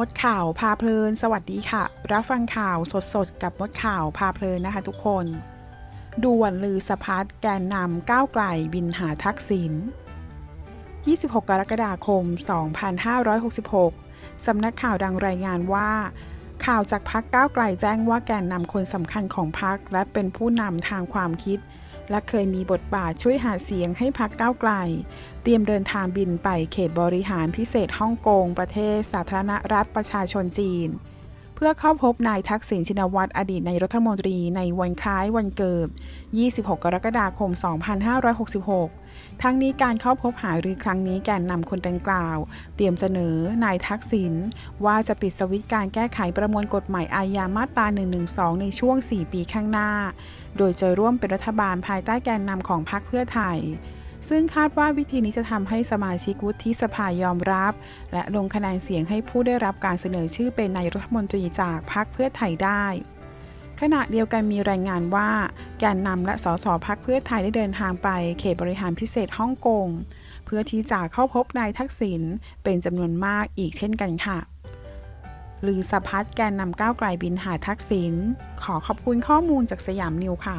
มดข่าวพาเพลิน สวัสดีค่ะ รับฟังข่าวสดๆ กับมดข่าวพาเพลินนะคะทุกคน ด่วนลือสะพัดแกนนำก้าวไกลบินหาทักษิณ 26 กรกฎาคม 2566 สำนักข่าวดังรายงานว่า ข่าวจากพักก้าวไกลแจ้งว่าแกนนำคนสำคัญของพักและเป็นผู้นำทางความคิด และเคยมีบทบาทช่วยหาเสียงให้พักก้าวไกล เตรียมเดินทางบินไปเขตบริหารพิเศษฮ่องกง ประเทศสาธารณรัฐประชาชนจีน พื่อเข้าพบนายทักษิณชินวัตรอดีตนายรัฐมนตรีในวันคล้ายวันเกิด 26 กรกฎาคม 2566 ทั้งนี้การเข้าพบหารือครั้งนี้แกนนำคนดังกล่าว เตรียมเสนอนายทักษิณว่าจะปิดสวิตการแก้ไขประมวลกฎหมายอาญามาตรา 112 ในช่วง 4 ปีข้างหน้า โดยจะร่วมเป็นรัฐบาลภายใต้แกนนำของพรรคเพื่อไทย ซึ่งคาดว่าวิธีนี้จะทำให้สมาชิกวุฒิสภายอมรับ และลงคะแนนเสียงให้ผู้ได้รับการเสนอชื่อเป็นนายรัฐมนตรีจากพรรคเพื่อไทยได้ขณะเดียวกันมีรายงานว่าแกนนำและสสพักเพื่อไทยได้เดินทางไปเขตบริหารพิเศษฮ่องกง เพื่อที่จะเข้าพบนายทักษิณเป็นจำนวนมากอีกเช่นกันค่ะลือสพัดแกนนำก้าวไกลบินหาทักษิณขอขอบคุณข้อมูลจากสยามนิวค่ะ